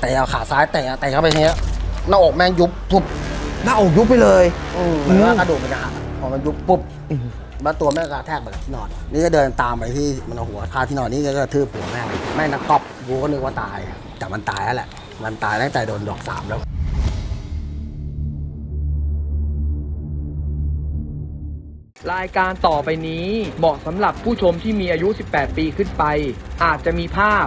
เตะเอาขาซ้ายเตะเตะเข้าไปทีเนี้ยหน้าอกแม่งยุบปุ๊บหน้าอกยุบไปเลย อืมเหมือนว่ากระดูกมันจะหักพอมันยุบปุ๊บแล้วตัวแม่งกระแทกไปกับที่นอน นี่ก็เดินตามไปที่มันเอาหัวคาที่นอนนี่ก็กระทืบหัวแม่งแม่งนักกอบกูก็นึกว่าตาย แต่มันตายแล้วแหละ มันตายตั้งแต่โดนดอกสามแล้วรายการต่อไปนี้เหมาะสำหรับผู้ชมที่มีอายุ 18 ปีขึ้นไป อาจจะมีภาพ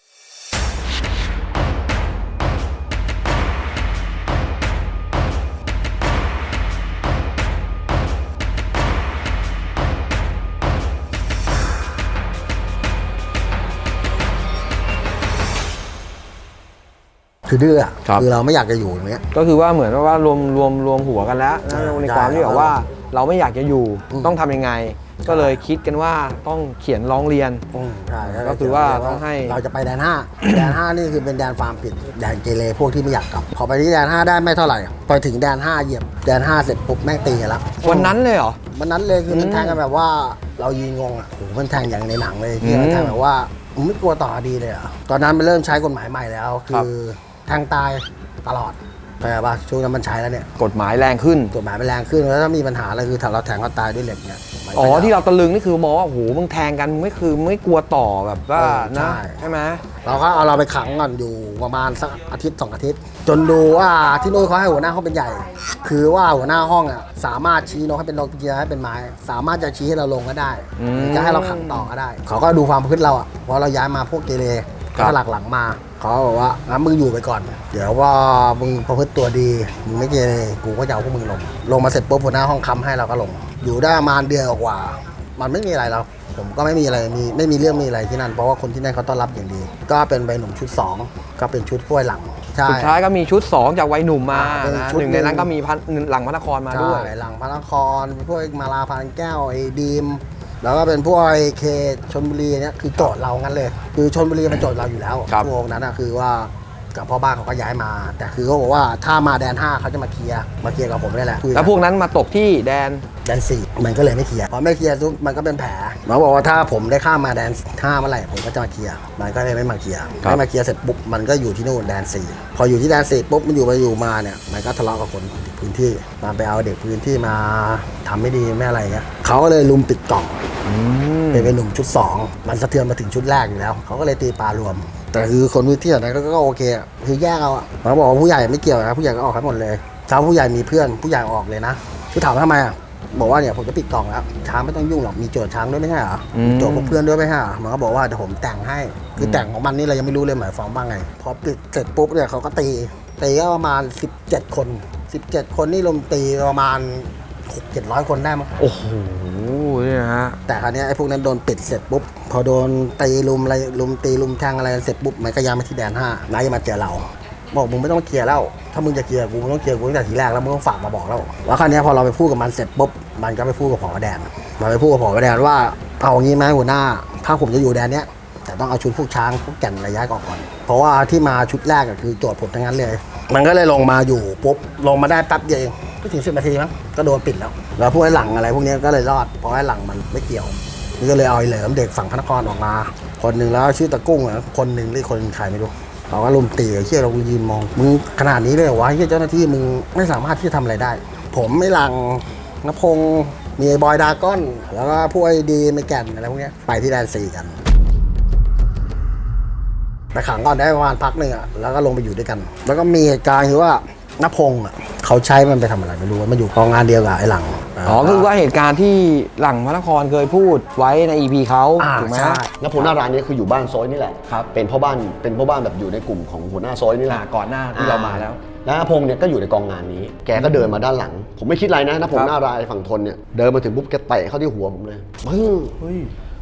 คือดื้ออะครับ คือเราไม่อยากจะอยู่อย่างเงี้ย ก็คือว่าเหมือนว่ารวมรวมรวมหัวกันแล้วนะใช่ในความที่แบบว่าเราไม่อยากจะอยู่อืม ต้องทำยังไง ก็เลยคิดกันว่าต้องเขียนร้องเรียนอืมใช่ก็คือว่าต้องให้ เราจะไปแดนห้า แดนห้านี่คือเป็นแดนฟาร์มปิด แดนเกเรพวกที่ไม่อยากกลับ พอไปที่แดนห้าได้ไม่เท่าไหร่ไปถึงแดนห้าเหยียบแดนห้าเสร็จปุ๊บแม่งตีกันละวันนั้นเลยเหรอ วันนั้นเลยคือมันอืมแทงกันแบบว่าเรายืนงงอะโอ้โหมันแทงอย่างในหนังเลยที่อืมมันแทงแบบว่ามึงไม่กลัวต่อคดีเลยเหรอะตอนนั้นมันเริ่มใช้กฎหมายใหม่แล้วครัคืบอแทงตายตลอดแปลว่าช่วงนั้นมันใช้แล้วเนี่ยกฎหมายแรงขึ้น กฎหมายมันแรงขึ้นแล้วถ้ามีปัญหาอะไรคือถ้าเราแทงเขาตายด้วยเหล็กเนี่ยมันก็อ๋อจะที่เราตะลึงนี่คือมองว่าโอ้โหมึงแทงกันมึงไม่คือไม่กลัวต่อแบบว่าเออนะใช่ใช่ไหมเราก็เอาเราไปขังก่อนอยู่ประมาณสักอาทิตย์สองอาทิตย์ จนดูว่าที่นู่นเขาให้หัวหน้าห้องเป็นใหญ่ คือว่าหัวหน้าห้องอะสามารถชี้นกให้เป็นนกเกียร์ให้เป็นไม้ สามารถจะชี้ให้เราลงก็ได้หรือจะให้เราขังต่อก็ได้ เขาก็ดูความพฤติเราอะเพราะเราย้ายมาพวกเกเร ก็หลักหลังมาเขาบอกว่างั้นมึงอยู่ไปก่อน เดี๋ยวว่ามึงประพฤติตัวดีมึงไม่เกเรกูก็จะเอาพวกมึงลง ลงมาเสร็จปุ๊บหัวหน้าห้องค้ำให้เราก็ลง อยู่ได้ประมาณเดือนกว่า มันไม่มีอะไรแล้วผมก็ไม่มีอะไรมีไม่มีเรื่องมีอะไรที่นั่นเพราะว่าคนที่นั่นเขาต้อนรับอย่างดี ก็เป็นใบหนุ่มชุด2ก็เป็นชุดกล้วยหลังใช่ สุดท้ายก็มีชุด 2 จากวัยหนุ่มมาเป็นนะชุดหนึ่งในนั้นหนึ่งก็มีพันหลังพระนครมาด้วย ใช่หลังพระนครพวกมาลาพานแก้วไอ้ดีม แล้วก็เป็นพวกไอ้เคชนบุรีเนี่ยคือโจทย์เรางั้นเลย คือชนบุรีมันโจทย์เราอยู่แล้วครับพวกนั้นนะคือว่ากับพ่อบ้านเขาก็ย้ายมา แต่คือเขาบอกว่าถ้ามาแดนห้าเขาจะมาเคลียร์มาเคลียร์กับผมนี่แหละคุยกันแล้วพวกนั้นมาตกที่แดน แดนสี่มันก็เลยไม่เคลียร์พอไม่เคลียร์ปุ๊บมันก็เป็นแผลหมอบอกว่าถ้าผมได้ข้ามมาแดนห้าเมื่อไหร่ผมก็จะมาเคลียร์มันก็เลยไม่มาเคลียร์ครับ ไม่มาเคลียร์เสร็จปุ๊บมันก็อยู่ที่นู่นแดนสี่พออยู่ที่แดนสี่ปุ๊บมันอยู่ไปอยู่มาเนี่ยมันก็ทะเลาะกับคน พื้นที่มาไปเอาเด็กพื้นที่มาทำไม่ดีไม่อะไรเงี้ยเขาก็เลยลุมปิดกล่องอืมเป็นเป็นหนุ่มชุดสองมันสะเทือนมาถึงชุดแรกอยู่แล้วเขาก็เลยตีปลารวม แต่คือคนพื้นที่นั้นก็ก็โอเคอะคือแยกเอาอะหมอบอกว่าผู้ใหญ่ไม่เกี่ยวนะผู้ใหญ่ก็ออกให้หมดเลยถ้าผู้ใหญ่มีเพื่อนผู้ใหญ่ออกเลยนะคือถามว่าทำไมอะบอกว่าเนี่ยผมจะปิดกล่องแล้วช้างไม่ต้องยุ่งหรอกมีโจทย์ช้างด้วยไม่ใช่เหรออืมมีโจทย์พวกเพื่อนด้วยไม่ใช่เหรอมันก็บอกว่าเดี๋ยวผมแต่งให้คือแต่งของมันนี่เรายังไม่รู้เลยหมายความว่าไงพอปิดเสร็จปุ๊บเนี่ยเขาก็ตีตีก็ประมาณ 17 คน 17 คนนี่รวมตีประมาณ 6 700 คนได้มั้งโอ้โหนี่นะฮะ แต่คราวเนี้ยไอ้พวกนั้นโดนปิดเสร็จปุ๊บ พอโดนตีลุมอะไรลุมตีลุมแทงอะไรเสร็จปุ๊บมันก็ย้ายมาที่แดนห้านายมาเจอเรา บอกมึงไม่ต้องเคลียร์แล้ว ถ้ามึงจะเคลียร์กูมึงต้องเคลียร์กูตั้งแต่ทีแรกแล้วมึงต้องฝากมาบอกแล้วแล้วคราวเนี้ยพอเราไปพูดกับมันเสร็จปุ๊บมันก็ไปพูดกับผอแดนมันไปพูดกับผอแดนว่าเอางี้ไหมหัวหน้า ถ้าผมจะอยู่แดนเนี้ยแต่ต้องเอาชุดพวกช้างพวกแก่นระยะออกก่อน เพราะว่าที่มาชุดแรกก็คือโจทย์ผมทั้งนั้นเลย มันก็เลยลงมาอยู่ปุ๊บลงมาได้แป๊บเดียวเองไม่ถึงสิบนาทีมั้งก็โดนปิดแล้ว แล้วพวกไอ้หลังอะไรพวกนี้ก็เลยรอดเพราะไอ้หลังมันไม่เกี่ยวนี่ก็เลยเอาไอ้เหลิมเด็กฝั่งพระนครออกมา คนหนึ่งแล้วชื่อตะกุ้งอะคนหนึ่งหรือคนใครไม่รู้เราก็ลุมตีเชี่ยเรายืนมองมึงขนาดนี้เลยเหรอวะเชี่ยเจ้าหน้าที่มึงไม่สามารถที่จะทำอะไรได้ ผมไม่หลังนพงมีไอ้บอยดาก้อน แล้วก็พวกไอ้ดีไม่แก่นอะไรพวกนี้ไปที่แดนสี่กัน ไปขังก่อนได้ประมาณพักหนึ่งอะแล้วก็ลงไปอยู่ด้วยกัน แล้วก็มีเหตุการณ์คือว่านพงศ์อะเขาใช้มันไปทำอะไรไม่รู้มันอยู่กองงานเดียวกับไอ้หลังอ๋อคือว่าเหตุการณ์ที่หลังพระนครเคยพูดไว้ใน EP เขาอ่าถูกไหมใช่นพงษ์หน้าร้านนี้คืออยู่บ้านซอยนี่แหละครับเป็นพ่อบ้านเป็นพ่อบ้านแบบอยู่ในกลุ่มของหัวหน้าซอยนี่แหอ่าละก่อนหน้าที่เรามาแล้วแล้วนพงษ์เนี่ยก็อยู่ในกองงานนี้ แกก็เดินมาด้านหลัง ผมไม่คิดอะไรนะนพงครัษ์บหน้ารายฝั่งทนเนี่ย เดินมาถึงปุ๊บแกเตะเข้าที่หัวผมเลยปึ้งเฮ้ย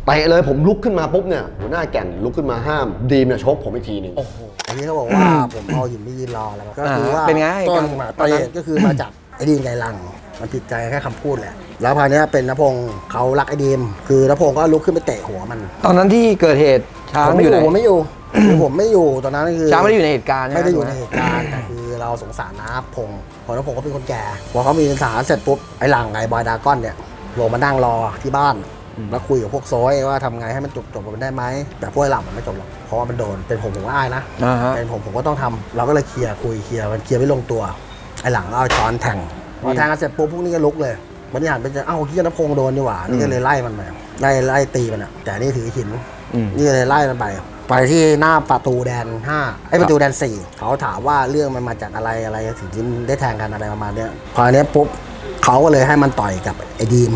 เตะเลยผมลุกขึ้นมาปุ๊บเนี่ยหัวหน้าแก่นลุกขึ้นมาห้ามดีมเนี่ยชกผมอีกทีหนึ่งโอ้โหอันนี้เขาบอกว่า ผมเอาหินไปยืนรอแล้วก็คือว่าเป็นไง ต้นกันมาตอนนั้นเตะก็คือมาจากไอ้ดีนไกลังมันผิดใจแค่คำพูดแหละแล้วพอเนี้ยเป็นนพงศ์เขารักไอ้ดีมคือนพงศ์ก็ลุกขึ้นไปเตะหัวมันตอนนั้นที่เกิดเหตุช้างผมไม่ออยู่ไหนยู่ผมไม่อยู่คือผมไม่อยู่ตอนนั้นคือ ช้างไม่ได้อยู่ในเหตุการณ์ไม่ได้อยู่ในช่เหตุการณ์แต่คือเราสงสารน้าพงศ์เพราะน้าพงศ์เขาเป็นคนแก่พอเขามีปัญหาเสร็จปุ๊บไอ้หลังไอ้บอยดากอนเนี่ยลงมานั่งรอที่บ้าน แล้วคุยกับพวกโซยว่าทำไงให้มันจบจบกันได้ไหมแต่พวกไอ้หลังมันไม่จบหรอกเพราะว่ามันโดนเป็นผมผมก็อายนะอ่าฮะ เป็นผมผมก็ต้องทำเราก็เลยเคลียร์คุยเคลียร์มันเคลียร์ไม่ลงตัวไอ้หลังเอาช้อนแทงพอแทงกันเสร็จปุ๊บพวกนี้ก็ลุกเลยมันหันไปเจอเอ้าที่นพงศ์โดนนี่หว่านี่ก็เลยไล่มันไปไล่ไล่ตีมันอะแต่นี่ถือหินอืมนี่ก็เลยไล่มันไป ไปที่หน้าประตูแดน5ไอ้ยประตูแดน 4 เขาถามว่าเรื่องมันมาจากอะไรอะไรถึงได้แทงกันอะไรประมาณเนี้ยพออันเนี้ยปุ๊บ เขาก็เลยให้มันต่อยกับไอ้ดีม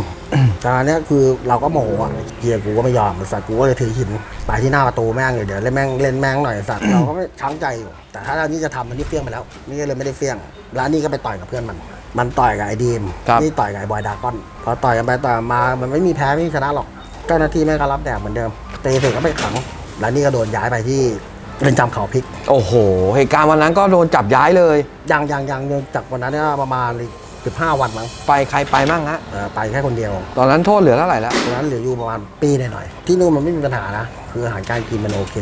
ตอนนี้ยคือเราก็โมโหอะเกียร์กูก็ไม่ยอมไอ้สัตว์กูก็เลยถือหินไปที่หน้าประตูแม่งเลยเดี๋ยวเล่นแม่งเล่นแม่งหน่อยไอ้สัตว์เราก็ไม่ช้างใจอยู่ แต่ถ้าเรานี่จะทำมันนี่เฟี้ยงไปแล้ว นี่ก็เลยไม่ได้เฟี้ยง แล้วนี่ก็ไปต่อยกับเพื่อนมัน มันต่อยกับไอ้ดีมครับนี่ต่อยกับไอ้บอยดากอน พอต่อยกันไปต่อยมา มันไม่มีแพ้ไม่มีชนะหรอก เจ้าหน้าที่แม่งก็รับแดกเหมือนเดิมเตะเสร็จก็ไปขัง แล้วนี่ก็โดนย้ายไปที่เรือนจำเขาพริก โอ้โห เหตุการณ์วันนั้นก็โดนจับย้ายเลย ยังยังยังยังจากวันนั้นเนี่ยประมาณ สิบห้าวันมั้งไปใครไปมั่งฮะ เออไปแค่คนเดียวตอนนั้นโทษเหลือเท่าไหร่แล้ว ตอนนั้นเหลืออยู่ประมาณปีหน่อยๆที่นู่นมันไม่มีปัญหานะ คืออาหารการกินมันโอเค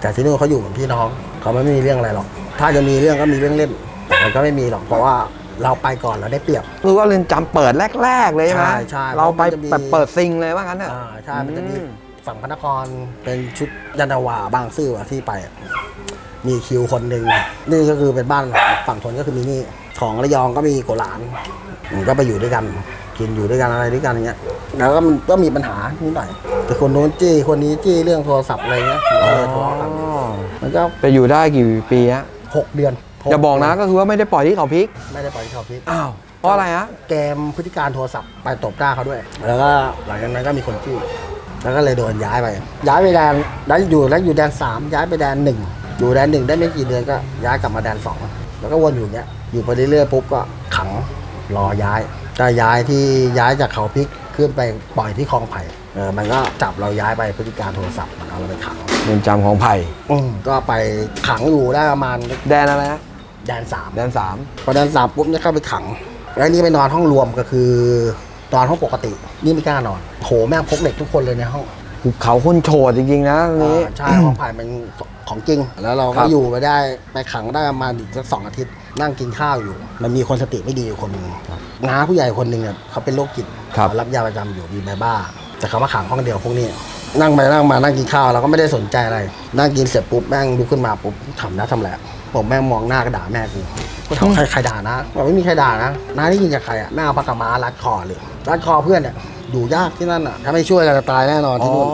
แต่ที่นู่นเขาอยู่เหมือนพี่น้องเขาไม่มีเรื่องอะไรหรอก ถ้าจะมีเรื่องก็มีเรื่องเล่นแต่มันก็ไม่มีหรอกเพราะว่าเราไปก่อนเราได้เปรียบ คือว่าเรือนจำเปิดแรก ๆ เลยใช่ไหมใช่ใช่เราไปเพราะมันจะมี แบบเปิดซิงเลยว่างั้นเถอะ อ่าใช่มันจะมีอืม ฝั่งพระนครเป็นชุดยันดาวาบางซื่ออะที่ไปอะมีคิวคนหนึ่งนี่ก็คือเป็นบ้านฝั่งทนก็คือมีนี่ ของระยองก็มีโกหลานอืมก็ไปอยู่ด้วยกัน กินอยู่ด้วยกันอะไรด้วยกันอย่างเงี้ยแล้วก็มันก็มีปัญหานิดหน่อยแต่คนโน้นจี้คนนี้จี้เรื่องโทรศัพท์อะไรเงี้ยมันก็เลยทะเลาะกันอ๋อมันก็ไปอยู่ได้กี่ปีฮะหกเดือนหอย่าบอกนะก็คือว่าไม่ได้ปล่อยที่เขาพริก ไม่ได้ปล่อยที่เขาพิษอ้าวเพราะอะไรฮะเกมพฤติการโทรศัพท์ไปตบหน้าเขาด้วย แล้วก็หลังจากนั้นก็มีคนจี้แล้วก็เลยโดนย้ายไป ย้ายไปแดนแล้วอยู่แล้วอยู่แดนสามย้ายไปแดนหนึ่งอยู่แดนหนึ่งได้ไม่กี่เดือนก็ย้ายกลับมาแดนสองแล้วก็วนอยู่อย่างเงี้ย อยู่ไปเรื่อยๆปุ๊บก็ขังรอย้ายก็ย้ายที่ย้ายจากเขาพริกขึ้นไปปล่อยที่คลองไผ่เออมันก็จับเราย้ายไปพฤติการโทรศัพท์มันเอาเราไปขังเรือนจำของไผ่อืมก็ไปขังอยู่ได้ประมาณแดนอะไรฮะแดนสามแดนสามพอแดนสามปุ๊บเนี่ยเข้าไปขัง แล้วนี่ไปนอนห้องรวมก็คือนอนห้องปกติ นี่ไม่กล้านอนโหแม่งพกเด็กทุกคนเลยในห้องหุบเขาคนโฉดจริงๆนะตรงนี้ อ่าใช่ห้องผ่านเป็นของจริง แล้วเราครัก็บ อยู่ไปได้ไปขังได้ประมาณอีกสักสองอาทิตย์ นั่งกินข้าวอยู่ มันมีคนสติไม่ดีอยู่คนหนึ่งน้าผู้ใหญ่คนหนึ่งเนี่ยเขาเป็นโรคจิตครับ เขารับยาประจำอยู่มีใบบ้า แต่เขามาขังห้องเดียวพวกนี้ นั่งไปนั่งมานั่งกินข้าวเราก็ไม่ได้สนใจอะไร นั่งกินเสร็จปุ๊บแม่งลุกขึ้นมาปุ๊บทำนะทำแหละผมแม่งมองหน้าก็ด่าแม่กูกูถามใครใครด่านะบอกไม่มีใครด่านะน้าได้ยินจากใครอะแม่เอาปากกามารัดคอเลยรัดคอเพื่อนเนี่ย อยู่ยากที่นั่นอะถ้าไม่ช่วยกันจะตายแน่นอนอ๋ที่อนู่น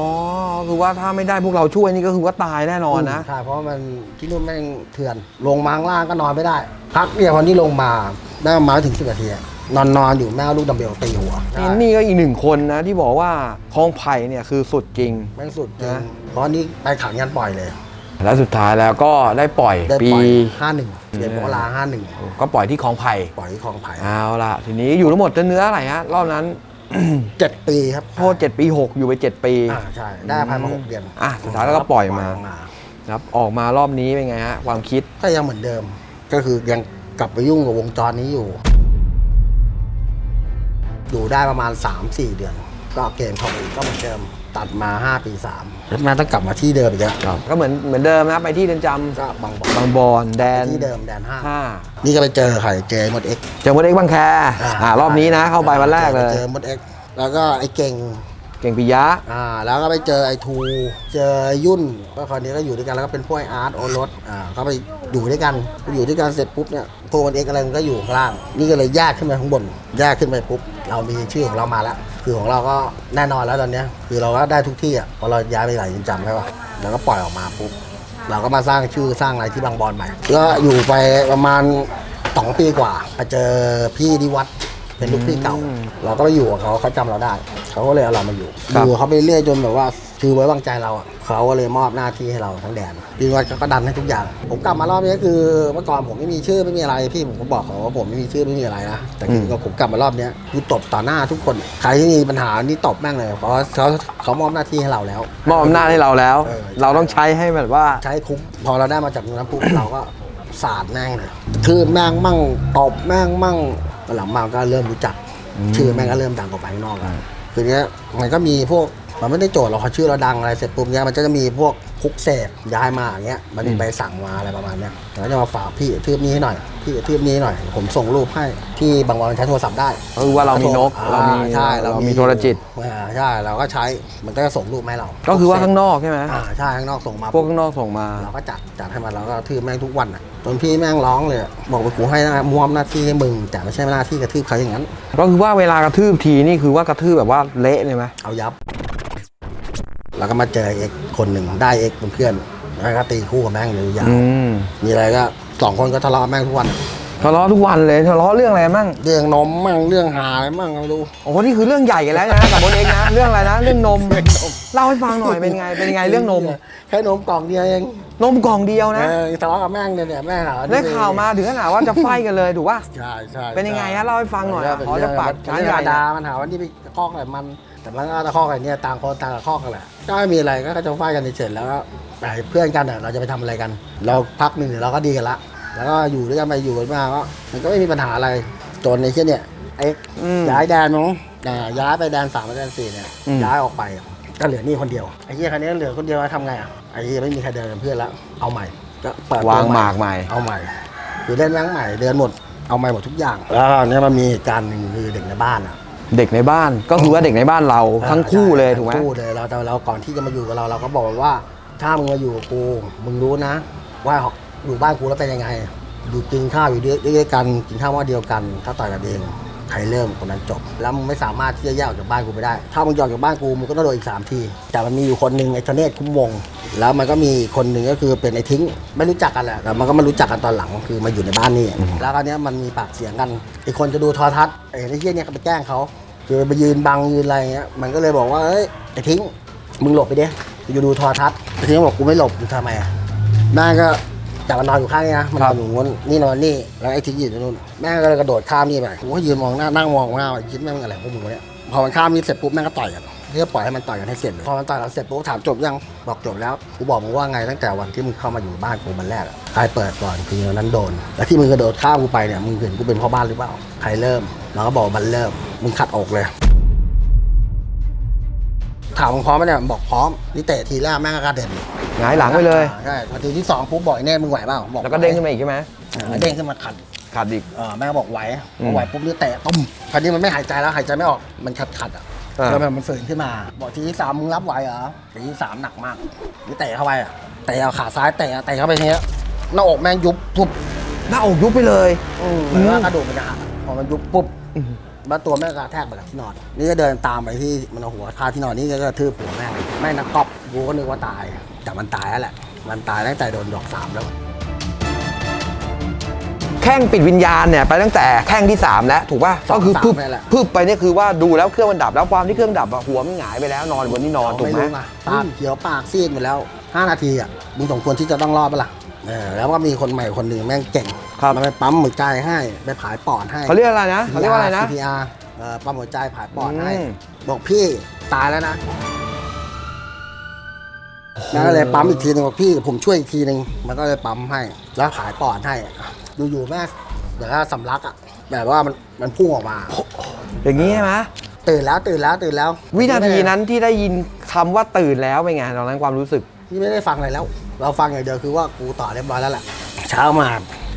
คือว่าถ้าไม่ได้พวกเราช่วยนี่ก็คือว่าตายแน่นอนนะใช่เพราะว่ามันที่นู่นแม่งเถื่อน ลงมาข้างล่างก็นอนไม่ได้ พักเดียวพอที่ลงมาได้ประมาณถึงสิบนาทีอะนอนนอนอยู่แม่เอาลูกดัมเบลตีหัวนี่นี่ก็อีกหนึ่งคนนะที่บอกว่าคลองไผ่เนี่ยคือสุดจริงแม่งสุดจริงนะเพราะนี่ไปขังยันปล่อยเลยและสุดท้ายแล้วก็ได้ปล่อยได้ปีปล่อยห้าหนึ่งเดือนมกราห้าหนึ่งก็ปล่อยที่คลองไผ่ปล่อยที่คลองไผ่เอาล่ะ ทีนี้อยู่ทั้งหมดเนื้ออะไรฮะรอบนั้น เจ็ดปีครับโทษ 7 ปี 6 อยู่ไป 7 ปีอ่าใช่ ได้ภายมาหกเดือนอะสุดท้ายแล้วก็ปล่อยมากครับออกมารอบนี้เป็นไงฮะความคิดก็ยังเหมือนเดิม ก็คือยังกลับไปยุ่งกับวงจรนี้อยู่ อยู่ได้ประมาณ 3-4 เดือน ก็เกมเข้าไปอีกก็เหมือนเดิม ตัดมา 5 ปี 3แล้วแม่ต้องกลับมาที่เดิมอีกแล้วก็เหมือนเหมือนเดิมนะไปที่เรือนจก็บางบอำบางบอนแดนที่เดิมแดนห้า5นี่ก็ไปเจอใครเจอหมดเอ็กเจอมดเอ็กบางแคอ่ารอบนี้นะ เข้าไปวันแรกเลย เจอหมดเอ็กแล้วก็ไอ้เก่งเก่งปิยะ อ่าแล้วก็ไปเจอไอ้ทู เจอไอ้ยุ่นก็คราวนี้ก็อยู่ด้วยกันแล้วก็เป็นพวกไอ้อาร์ตโอรสอ่าก็ไปอยู่ด้วยกันอยู่ด้วยกันเสร็จปุ๊บเนี่ยพวกมันเอ็กอะไรมันก็อยู่ข้างล่าง นี่ก็เลยแยกขึ้นไปข้างบนแยกขึ้นไปปุ๊บ เรามีชื่อของเรามาแล้ว คือของเราก็แน่นอนแล้วตอนเนี้ยคือเราก็ได้ทุกที่อะเพราะเราย้ายไปหลายเรือนจำใช่ป่ะแล้วก็ปล่อยออกมาปุ๊บเราก็มาสร้างชื่อสร้างอะไรที่บางบอนใหม่ก็อยู่ไปประมาณสองปีกว่ามาเจอพี่ที่วัดเป็นลูกพี่เก่า เราก็ไปอยู่กับเขาเขาจำเราได้ เขาก็เลยเอาเรามาอยู่ครับอยู่กับเขาไปเรื่อยจนแบบว่า คือไว้วางใจเราอะเขาก็เลยมอบหน้าที่ให้เราทั้งแดนพี่วัดเขาก็ดันให้ทุกอย่าง ผมกลับมารอบนี้ก็คือเมื่อก่อนผมไม่มีชื่อไม่มีอะไรพี่ผมก็บอกเขาว่าผมไม่มีชื่อไม่มีอะไรนะแต่คือก็ผมกลับมารอบเนี้ยคือตบต่อหน้าทุกคนใครที่มีปัญหานี่ตบแม่งเลยเพราะเขาเขามอบหน้าที่ให้เราแล้ว มอบอำนาจให้เราแล้ว เออ เราต้องใช้ให้แบบว่า ใช้คุ้มพอเราได้มาจากตรงนั้นปุ๊บ เราก็สาดแม่งเลยคือแม่งมั่งตบแม่งมั่งหลังมาก็เริ่มรู้จัก ชื่อแม่งก็เริ่มดังออกไปข้างนอกแล้วคือเนี้ยมันก็มีพวก มันไม่ได้โจทย์หรอกเขาชื่อเราดังอะไรเสร็จปุ๊บเนี้ยมันก็จะมีพวกคุกเสพย้ายมาอย่างเงี้ยมันมีใบสั่งมาอะไรประมาณเนี้ยแล้วจะมาฝากพี่ทืบนี้ให้หน่อยพี่ทืบนี้ให้หน่อย ผมส่งรูปให้ที่บางวันมันใช้โทรศัพท์ได้ก็คือว่าเรามีนกอ่เรามีใช่เรามีโทรจิตอ่าใช่เราก็ใช้มันก็จะส่งรูปมาให้เรา ก็คือว่าข้างนอกใช่ไหมอ่าใช่ข้างนอกส่งมาพวกข้างนอกส่งมาเราก็จัดจัดให้มันเราก็กระทืบแม่งทุกวันอะจนพี่แม่งร้องเลยอะบอกว่ากูให้นะมวมหน้าที่ให้มึงแต่ไม่ใช่หน้าที่กระทืบเขาอย่างนั้น ก็คือว่าเวลากระทืบทีนี่คือว่ากระทืบแบบว่าเละเลยไหมเอายับ แล้วก็มาเจอเอกคนหนึ่งได้เอกเป็นเพื่อนแล้วก็ตีคู่กับแม่งเลยยาวอืมมีอะไรก็สองคนก็ทะเลาะแม่งทุกวันอะทะเลาะทุกวันเลยทะเลาะเรื่องอะไรมั่งเรื่องนมมั่งเรื่องหาอะไรมั่งไม่รู้โอ้โหนี่คือเรื่องใหญ่กันแล้วนะกับโบนเองนะเรื่องอะไรนะเรื่องนมเล่าให้ฟังหน่อยเป็นไงเป็นไงเรื่องนม แค่นมกล่องเดียวเองนมกล่องเดียวนะเออทะเลาะกับแม่งเนี่ยเนี่ยแม่งหาได้ข่าวมาถึงขนาดว่าจะไฟกันเลยถูกป่ะใช่ใช่เป็นยังไงฮะเล่าให้ฟังหน่อยอะเป็ขอจะปากเรื่องช้างเรื่องใหญ่ธรรมดามันหาว่านี่ไปคอกอะไรมัน แต่มันก็ตะคอกอะไรเนี่ยต่างคนต่างตะคอกกันแหละก็ไม่มีอะไรก็จะไฟกันเฉยๆแล้วก็ไปเพื่อนกันอะเราจะไปทำอะไรกัน เราพักหนึ่งเดี๋ยวเราก็ดีกันละ แล้วก็อยู่ด้วยกันไปอยู่กันมาก็มันก็ไม่มีปัญหาอะไรจนในเช่นเนี่ยเอ็กอืมย้ายแดนมั้งอ่าย้ายไปแดนสามไปแดนสี่เนี่ยอืมย้ายออกไปก็เหลือนี่คนเดียวไอ้เหี้ยคันนี้เหลือคนเดียวทำไงอะไอ้เหี้ยไม่มีใครเดินเป็นเพื่อนแล้วเอาใหม่ก็เปิดตัววางใหมากใหม่เอาใหม่คือเล่นแม่งใหม่เดินหมดเอาใหม่หมดทุกอย่าง แล้วอันเนี้ยมันมีเหตุการณ์หนึ่งคือเด็กในบ้านอะ เด็กในบ้านก็คือว่าเด็กในบ้านเราทั้งคู่เลยถูกไหมทั้งคู่เลยเราแต่เราก่อนที่จะมาอยู่กับเราเราก็บอกว่า ถ้ามึงมาอยู่กับกูมึงรู้นะ ว่าอยู่บ้านกูแล้วเป็นยังไง อยู่กินข้าวอยู่ด้วยด้วยกันกินข้าวหม้อเดียวกัน ถ้าต่อยกันเอง ใครเริ่มคนนั้นจบ แล้วมึงไม่สามารถที่จะแยกออกจากบ้านกูไปได้ ถ้ามึงออกจากบ้านกูมึงก็ต้องโดนอีกสามที แต่มันมีอยู่คนหนึ่งไอ้ธเนศคุ้มวง แล้วมันก็มีคนหนึ่งก็คือเป็นไอ้ทิ้ง ไม่รู้จักกันแหละแต่มันก็มารู้จักกันตอนหลังคือมาอยู่ในบ้านนี่ แล้วคราวเนี้ยมันมีปากเสียงกันไอีกคนจะดูโทรทัศน์ไอ้ไอ้เหี้ยเนี่ยก็ไปแกล้งเขาคือไปยืนบังยืนอะไรเงี้ยมันก็เลยบอกว่าเอ้ยไอ้ทิ้งมึงหลบไปเดิกูจะดูโทรทัศน์ไอ้ทิ้งบอกกูไม่หลบกูทำไมอะแม่ก็ จับมันนอนอยู่ข้างนี้นะ มันนอนอยู่นู้นนี่นอนนี่ แล้วไอ้ทิ้งอยู่ตรงนู้น แม่ก็เลยกระโดดข้ามนี่ไปกูก็ยืนมองหน้า นั่งมองหน้าไอ้คิดแม่งอะไรพวกมึงวะเนี่ย พอมันข้ามนี่เสร็จปุ๊บแม่งก็ต่อยกันเพื่อปล่อยให้มันต่อยกันให้เสร็จเลย พอมันต่อยกันเสร็จปุ๊บถามจบยัง บอกจบแล้ว กูบอกมึงว่าไงตั้งแต่วันที่มึงเข้ามาอยู่บ้านกูวันแรกอะใครเปิดก่อนคือวันนั้นโดน แล้วที่มึงกระโดดข้ามกูไปเนี่ย มึงเห็นกูเป็นพ่อบ้านหรือเปล่า ใครเริ่ม เราก็บอกมันเริ่ม มึงขัดอกเลย ถามมึงพร้อมไหมเนี่ยบอกพร้อมนี่เตะทีแรกแม่งก็กระเด็นหงายหลังไปเลยใช่พอทีที่สองปุ๊บบอกไอ้เน่มึงไหวเปล่าบอกแล้วก็เด้งขึ้นมาอีกใช่ไหมเออเด้งขึ้นมาขัดขาดอีก เออแม่ก็บอกไหวอืมพอไหวปุ๊บนี่เตะตุ้มคราวนี้มันไม่หายใจแล้วหายใจไม่ออกมันขัดขัดๆอะอ่า แล้วมันมันฝืนขึ้นมา บอกทีที่สามมึงรับไหวเหรอทีที่สามหนักมากนี่เตะเข้าไปอะเตะเอาขาซ้ายเตะเตะเข้าไปทีเนี้ยหน้าอกแม่งยุบปุ๊บหน้าอกยุบไปเลย อืมเหมือนว่ากระดูกมันจะหักอะพอมันยุบปุ๊บ แล้วตัวแม่งกระแทกไปกับที่นอน นี่ก็เดินตามไปที่มันเอาหัวคาที่นอนนี่ก็กระทืบหัวแม่งแม่งนักกอบกูก็นึกว่าตายแต่มันตายแล้วแหละ มันตายตั้งแต่โดนดอกสามแล้วแข้งปิดวิญญาณเนี่ยไปตั้งแต่แข้งที่ 3 แล้วถูกป่ะสองก็คือสามพึบนี่แหละพึบไปเนี่ยคือว่าดูแล้วเครื่องมันดับแล้วความที่เครื่องดับอะหัวมันหงายไปแล้วนอนบนที่นอนถูกไม่ไหมรู้ไงปากเขียวปากซีดหมดแล้ว 5 นาทีอะมึงสมควรที่จะต้องรอดปะล่ะ เออแล้วก็มีคนใหม่คนหนึ่งแม่งเก่งครับ มันไปปั๊มหัวใจให้ไปผายปอดให้ เขาเรียกอะไรนะเขาเรียกว่าอะไรนะ CPR เออปั๊มหัวใจผายปอดให้อืม บอกพี่ตายแล้วนะแล้วก็เลยปั๊มอีกทีหนึงบอกพี่ผมช่วยอีกทีหนึงมันก็เลยปั๊มให้แล้วผายปอดให้อยู่ๆแม่เดี๋ยวก็สำลักอะแบบว่ามันมันพุ่งออกมา อย่างนี้ใช่ไหมตื่นแล้วตื่นแล้วตื่นแล้ววินาทีนั้นที่ได้ยินคำว่าตื่นแล้วเป็นไงตอนนั้นความรู้สึก พี่ไม่ได้ฟังอะไรแล้ว เราฟังอย่างเดียวคือว่ากูต่อเรียบร้อยแล้วแหละเช้ามา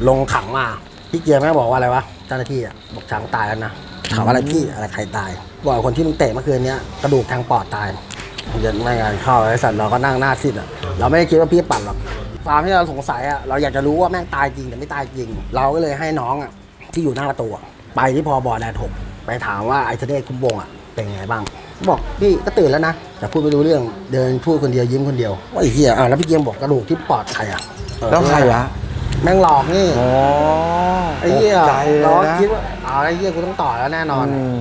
ลงขังมาพี่เกียร์แม่งบอกว่าอะไรวะเจ้าหน้าที่อะบอกช้างตายแล้วนะถามอะไรพี่อะไรใครตาย บอกคนที่มึงเตะเมื่อคืนเนี้ยกระดูกทางปอดตายเย็นแม่งงานเข้าไอ้สัตว์เราก็นั่งหน้าซีดอะเราไม่ได้คิดว่าพี่ปั่นหรอกความที่เราสงสัยอะเราอยากจะรู้ว่าแม่งตายจริงแต่ไม่ตายจริง เราก็เลยให้น้องอะที่อยู่หน้าประตูไปที่พอบอแดนถมไปถามว่าไอ้เทเดชคุ้มวงอะเป็นไงบ้าง บอกพี่ก็ตื่นแล้วนะ แต่พูดไม่รู้เรื่องเดินพูดคนเดียวยิ้มคนเดียวว่าไอ้เหี้ยอะแล้วพี่เกียมบอกกระดูกที่ปอดใครอะเออแล้วใครวะแม่งหลอกนี่อ๋อไอ้เหี้ยตกใจเลยเรานะคิดว่าเอาไอ้เหี้ยกูต้องต่อแล้วแน่นอนอืม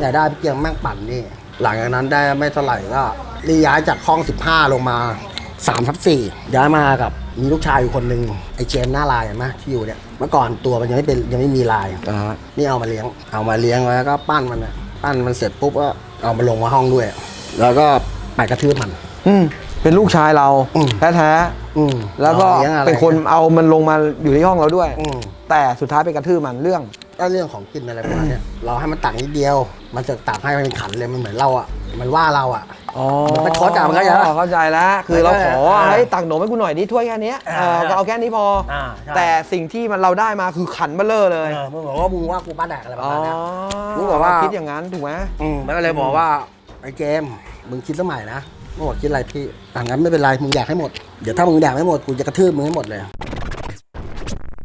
อยากได้พี่เกียงแม่งปั่นนี่ หลังจากนั้นได้ไม่เท่าไหร่ก็รีย้ายจากห้อง 15 ลงมา3ทับ4ย้ายมากับมีลูกชายอยู่คนหนึ่งไอ้เจมส์หน้าลายเห็นไหมที่อยู่เนี่ยเมื่อก่อนตัวมันยังไม่เป็นยังไม่มีลายอ่าฮะนี่เอามาเลี้ยง เอามาเลี้ยงแล้วก็ปั้นมันน่ะปั้นมันเสร็จปุ๊บก็ เอามาลงมาห้องด้วย แล้วก็ไปกระทืบมัน อืมเป็นลูกชายเราอืมแท้อืมๆแล้วก็อาลี้ยงอะไร เป็นคนเอามันลงมาอยู่ที่ห้องเราด้วย อืมแต่สุดท้ายไปกระทืบมันเรื่อง ก็เรื่องของกินอะไรประมาณเนี้ยเราให้มันตักนิดเดียว มันจะตักให้มันเป็นขันเลยมันเหมือนเราอะมันว่าเราอะ อ๋อมันเป็นโค้ชอะมันเข้าใจปะเข้าใจแล้วคือเราขออ่าให้ตักหนมให้กูหน่อยดิถ้วยแค่เนี้ยเอออ่าก็เอาแค่นี้พออาใช่ แต่สิ่งที่มันเราได้มาคือขันเบลเลอร์เลยเออมึงบอกว่ามึงว่ากูป้าแดกอะไรประอ๋อมาณเนี้ย รู้แบบว่าคิดอย่างนั้นถูกไหมอืมแล้วก็เลยบอกว่าไอ้เกมมึงคิดสมัยนะมึงบอกคิดอะไรพี่อ่างั้นไม่เป็นไรมึงแดกให้หมด เดี๋ยวถ้ามึงแดกไม่หมดกูจะกระทืบมึงให้หมดเลย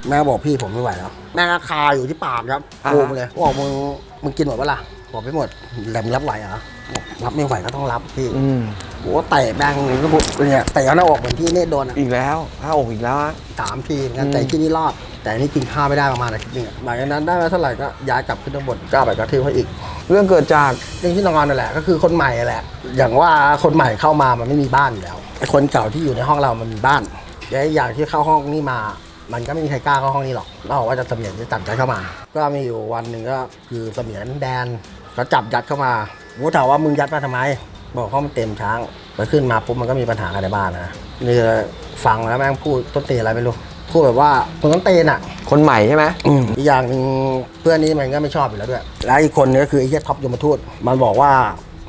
แม่บอกพี่ผมไม่ไหวแล้วแม่ก็คาอยู่ที่ปากครับโกงเลยบอกมึงมึงกินหมดปะล่ะบอกไม่หมดแต่มึงรับไหวเหรอบอกรับไม่ไหวก็ต้องรับพี่อืมโอ้เตะแบงก็บุเนี่ยเตะเอาหน้าอกเหมือนที่เนตโดนอะอีกแล้วถ้าอกอีกแล้วอะสามทีเหมือนกันอืม แต่ที่นี่รอด แต่นี่กินข้าวไม่ได้ประมาณอาทิตย์หนึงอะหลังจากนั้นได้มาเท่าไหร่ก็ย้ายกลับขึ้นข้างบนก็เอาไปกระทืบเขาอีก เรื่องเกิดจาก เรื่องที่นอนนั่นแหละก็คือคนใหม่แหละ อย่างว่าคนใหม่เข้ามามันไม่มีบ้านอยู่แล้วไอ้คนเก่าที่อยู่ในห้องเรามันมีบ้านและอย่างที่เข้าห้องนี้มา มันก็ไม่มีใครกล้าเข้าห้องนี้หรอกนอกว่าจะเสมียนจะจับยัดเข้ามา ก็มีอยู่วันหนึ่งก็คือเสมียนแดนเขาจับยัดเข้ามาผมก็ถามว่ามึงยัดมาทำไม บอกห้องมันเต็มช้างไปขึ้นมาปุ๊บมันก็มีปัญหากันในบ้านนะนี่ฟังแล้วแม่งพูดต้นตีนอะไรไม่รู้พูดแบบว่าคนต้นตีนอะ คนใหม่ใช่ไหมอืมอีกอย่างหนึ่งเพื่อนนี้มันก็ไม่ชอบอยู่แล้วด้วย แล้วอีกคนนึงก็คือไอ้เหี้ยท็อปยมทูตมันบอกว่า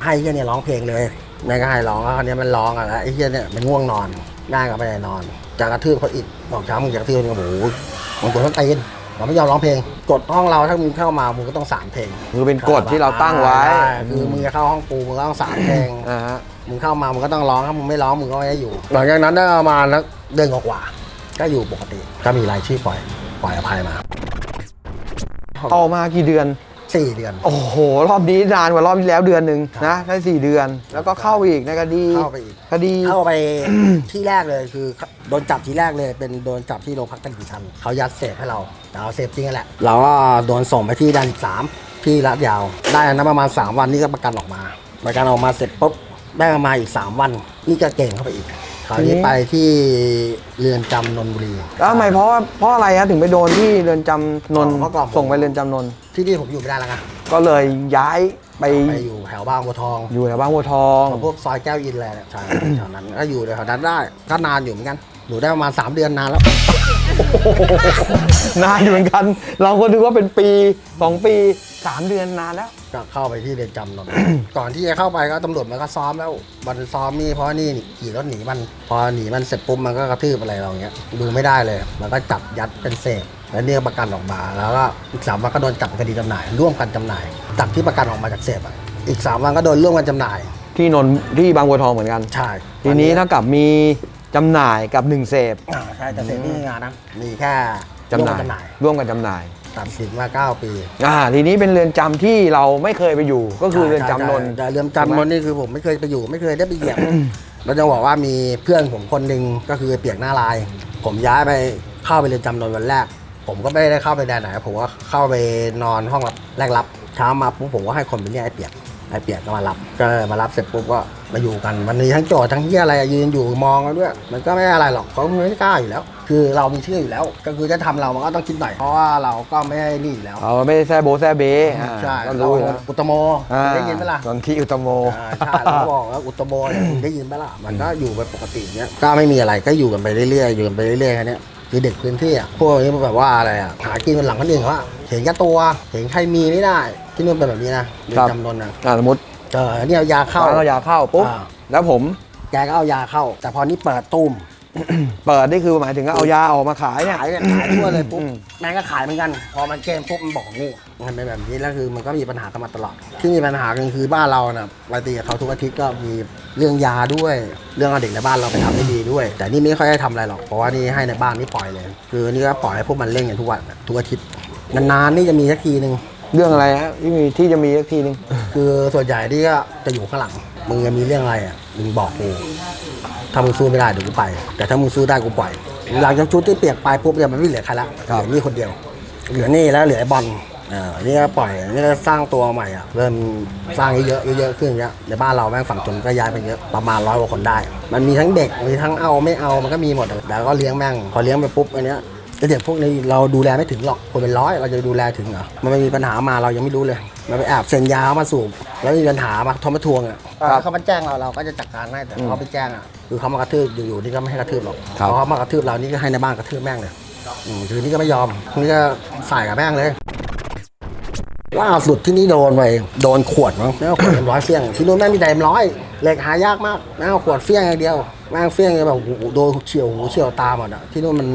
ให้ไอ้เหี้ยเนี่ยร้องเพลงเลยแม่งก็ให้ร้องแล้วคราวนี้มันร้องอะแล้วไอ้เหี้ยเนี่ยมันง่วงนอนง่ายก็ไปไหนนอน จะกระทืบเขาอีกบอกเช้ามึงจะกระทืบมึงก็โอ้โหมันกดต้องตีนมันไม่ยอมร้องเพลงกดห้องเราถ้ามึงเข้ามามึงก็ต้องสามเพลงคือเป็นกฎที่เราตั้งไว้ ใช่คือมึงจะเข้าห้องปูมึงก็ต้องสามเพลงอ่าฮะมึงเข้ามามึงก็ต้องร้องถ้ามึงไม่ร้องมึงก็ไม่ได้อยู่ หลังจากนั้นได้ประมาณนักเดือนกว่าๆก็อยู่ปกติก็มีรายชื่อปล่อยปล่อยอภัยมา ต่อมากี่เดือน สี่เดือน โอ้โห รอบนี้นานกว่ารอบที่แล้วเดือนหนึ่งนะได้สี่เดือน แล้วก็เข้าไปอีกในคดีเข้าไปอีก คดี เข้าไป ที่แรกเลยคือโดนจับทีแรกเลย เป็นโดนจับที่โรงพักตลิ่งชันเขายัดเสพให้เราแต่เราเสพจริงนั่นแหละ เราก็โดนส่งไปที่ด่านสามที่ลาดยาว ได้อันนั้นประมาณ 3 วันนี่ก็ประกันออกมา ประกันออกมาเสร็จปุ๊บได้ประมาณอีก 3 วันนี่ก็เก่งเข้าไปอีก คราวนี้ไปที่เรือนจำนนบุรีแล้วทำไมเพราะว่าเพราะอะไรฮะถึงไปโดนที่เรือนจำนนท์เพราะก่อนผม ส่งไปเรือนจำนนท์ที่นี่ผมอยู่ไม่ได้แล้วไงก็เลยย้ายไปไปอยู่แถวบางบัวทองอยู่แถวบางบัวทองพวกซอยแก้วอินแลนด์อะใช่แถวนั้นก็อยู่แถวนั้นได้ก็นานอยู่เหมือนกันอยู่ได้ประมาณ 3 เดือนนานแล้ว นานอยู่เหมือนกัน เราก็นึกว่าเป็นปีสองปี สามเดือนนานแล้ว ก็เข้าไปที่เรือนจำนนท์ก่อนที่จะเข้าไปก็ตำรวจมันก็ซ้อมแล้วมันซ้อมนี่เพราะนี่ขี่รถหนีมัน พอหนีมันเสร็จปุ๊บมันก็กระทืบอะไรเราเงี้ยดูไม่ได้เลยมันก็จับยัดเป็นเศษแล้วเนี่ยประกันออกมาแล้วก็อีกสามวันก็โดนจับเป็นคดีจำหน่าย ร่วมกันจำหน่ายจากที่ประกันออกมาจากเสพอะอีกสามวันก็โดนร่วมกันจำหน่ายที่นนท์ที่บางบัวทองเหมือนกัน ใช่ทีนี้เท่ากับมีจำหน่ายกับหนึ่งเสพอ่าใช่แต่เสพไม่มีงานนะมีแค่จำหร่วมน่ายกันจำหน่ายร่วมกันจำหน่าย ตัดสินมาเก้าปีอ่าทีนี้เป็นเรือนจำที่เราไม่เคยไปอยู่ ก็คือเรือนจำนนท์ใช่แต่เรือนจำนนท์นี่คือผมไม่เคยไปอยู่ ไม่เคยได้ไปเหยียบเราจะบอกว่ามีเพื่อนผมคนหนึ่งก็คือเปียกหน้าลาย ผมย้ายไปเข้าไปเรือนจำนนท์วันแรก ผมก็ไม่ได้เข้าไปแดนไหน ผมก็เข้าไปนอนห้องรับแรกรับเช้ามาปุ๊บผมก็ให้คนไปเรียกไอ้เปียก ไอ้เปียกก็มารับ ก็มารับเสร็จปุ๊บก็มาอยู่กันมันมีทั้งโจทย์ทั้งเฮียอะไรยืนอยู่มองกันด้วย มันก็ไม่อะไรหรอกเขาไม่กล้าอยู่แล้ว คือเรามีชื่ออยู่แล้ว ก็คือจะทำเรามันก็ต้องคิดหน่อยเพราะว่าเราก็ไม่ได้นี่อยู่แล้วเราไม่ได้แซ่โบแซ่เบอ่าใช่ก็เรารู้อยู่แล้วอุตโมอ่าได้ยินไหมล่ะตอนที่อุตโมอ่าใช่เราบอกว่าอุตโมเนี่ยมึงได้ยินไหมล่ะมันก็อยู่ไปปกติเนี้ยก็ไม่มีอะไรก็อยู่กันไปเรื่อยๆอยู่กันไปเรื่อยๆแค่เนี้ย คือเด็กพื้นที่อะพวกนี้มันแบบว่าอะไรอะหากินเป็นหลังคนอื่นเขาอะเห็นแค่ตัวเห็นใครมีไม่ได้ที่นู่นเป็นแบบนี้นะเรียนครับจำนนนะอ่าสมมติเออเนี่ยเอายาเข้า ร้านเรายาเข้าปุ๊บอ่า แล้วผมแกก็เอายาเข้า แต่พอนี่เปิดตุ้ม เปิดนี่คือหมายถึงว่าเอายาออกมาขายเนี่ย ขายเนี่ยขายทั่วเลยปุ๊บอืมแม่งก็ขายเหมือนกัน พอมันเกมปุ๊บมันบอกนี่มันเป็นแบบนี้แล้วคือมันก็มีปัญหากันมาตลอดที่มีปัญหากันคือบ้านเราน่ะไปตีกับเขาทุกอาทิตย์ก็มีเรื่องยาด้วย เรื่องเอาเด็กในบ้านเราไปทำไม่ดีด้วย แต่นี่ไม่ค่อยได้ทำอะไรหรอกเพราะว่านี่ให้ในบ้านนี่ปล่อยเลย คือนี่ก็ปล่อยให้พวกมันเล่นกันทุกวันทุกอาทิตย์นานๆนี่จะมีสักทีหนึ่งเรื่องอะไรฮะที่มีที่จะมีสักทีหนึงคือส่วนใหญ่ที่ก็จะอยู่ข้างหลังมึงจะมีเรื่องอะไรอะมึงบอกกู ถ้ามึงสู้ไม่ได้เดี๋ยวกูไป แต่ถ้ามึงสู้ได้กูปล่อย หลังจากชุดที่เปียกไปปุ๊บเนี่ยมันไม่เหลือใครละเหลือนี่คนเดียว เหลือนี่แล้วเหลือไอ้บอลเออนี่ก็ปล่อยนี่ก็สร้างตัวใหม่อะเริ่มสร้างเยอะๆเยอะๆขึ้นเยอะในบ้านเราแม่งฝั่งจนก็ย้ายไปเยอะประมาณร้อยกว่าคนได้ มันมีทั้งเด็กมีทั้งเอาไม่เอามันก็มีหมดอะแล้วก็เลี้ยงแม่งพอเลี้ยงไปปุ๊บอันเนี้ย ไอ้เด็กพวกนี้เราดูแลไม่ถึงหรอกคนเป็นร้อยเราจะดูแลถึงเหรอมันไม่มีปัญหามาเรายังไม่รู้เลย มันไปแอบเซ็นยาเข้ามาสูบแล้วมีปัญหามาโทรมาทวงอะครับเขามาแจ้งเราเราก็จะจัดการให้แต่เขาไปแจ้งอะคือเขามากระทืบอยู่ๆนี่ก็ไม่ให้กระทืบหรอกครับเพราะเขามากระทืบเรานี่ก็ให้ในบ้านกระทืบแม่งเลยอืมคือนี่ก็ไม่ยอมนี่ก็ใส่กับแม่งเลย ล่าสุดที่นี่โดนไปโดนขวดมั้งแม่งเอาขวดเต็มร้อยเฟี้ยงที่นู้นแม่งมีแต่เต็มร้อย เหล็กหายากมากแม่งเอาขวดเฟี้ยงอย่างเดียวแม่งเฟี้ยงแบบโอ้โหโดนเฉียวหูเฉียวตาหมดอะที่นู้นมัน